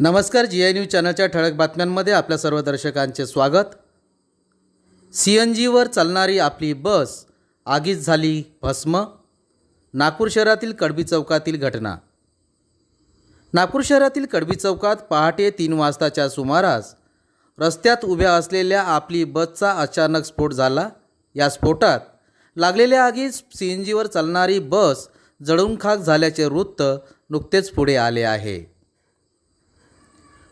नमस्कार जी I news चॅनलच्या ठळक बातम्यांमध्ये आपल्या सर्व दर्शकांचे स्वागत. सी एन जीवर चालणारी आपली बस आगीत झाली भस्म. नागपूर शहरातील कडबी चौकातील घटना. नागपूर शहरातील कडबी चौकात पहाटे तीन वाजताच्या सुमारास रस्त्यात उभ्या असलेल्या आपली बसचा अचानक स्फोट झाला. या स्फोटात लागलेल्या आगीत सी एन जीवर चालणारी बस जळून खाक झाल्याचे वृत्त नुकतेच पुढे आले आहे.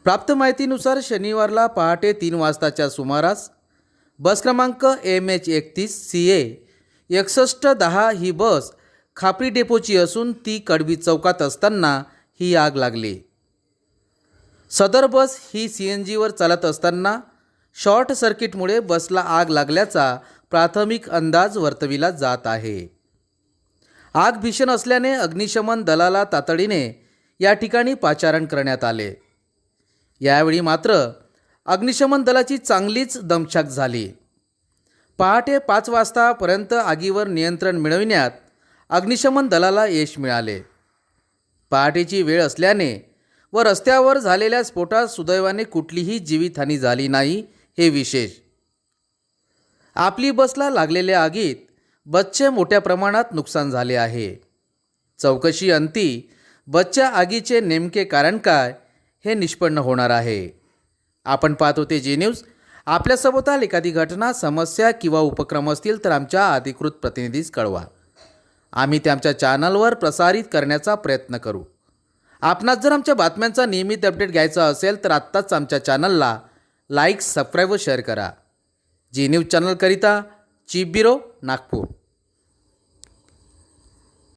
प्राप्त माहितीनुसार शनिवारला पहाटे तीन वाजताच्या सुमारास बस क्रमांक एम एच एकतीस सी ए एकसष्ट दहा ही बस खापरी डेपोची असून ती कडवी चौकात असताना ही आग लागली. सदर बस ही सी एन जीवर चालत असताना शॉर्ट सर्किटमुळे बसला आग लागल्याचा प्राथमिक अंदाज वर्तविला जात आहे. आग भीषण असल्याने अग्निशमन दलाला तातडीने या ठिकाणी पाचारण करण्यात आले. यावेळी मात्र अग्निशमन दलाची चांगलीच दमछाक झाली. पहाटे पाच वाजतापर्यंत आगीवर नियंत्रण मिळविण्यात अग्निशमन दलाला यश मिळाले. पहाटेची वेळ असल्याने व रस्त्यावर झालेल्या स्फोटात सुदैवाने कुठलीही जीवितहानी झाली नाही हे विशेष. आपली बसला लागलेल्या आगीत बसचे मोठ्या प्रमाणात नुकसान झाले आहे. चौकशी अंती बसच्या आगीचे नेमके कारण काय हे निष्पन्न होणार आहे. आपण पाहत होते जी न्यूज. आपल्यासोबताल एखादी घटना समस्या किंवा उपक्रम असतील तर आमच्या अधिकृत प्रतिनिधीस कळवा. आम्ही ते आमच्या चॅनलवर प्रसारित करण्याचा प्रयत्न करू. आपणास जर आमच्या बातम्यांचा नियमित अपडेट घ्यायचा असेल तर आत्ताच आमच्या चॅनलला लाईक सबस्क्राईब व शेअर करा. जी न्यूज चॅनलकरिता चीफ ब्युरो नागपूर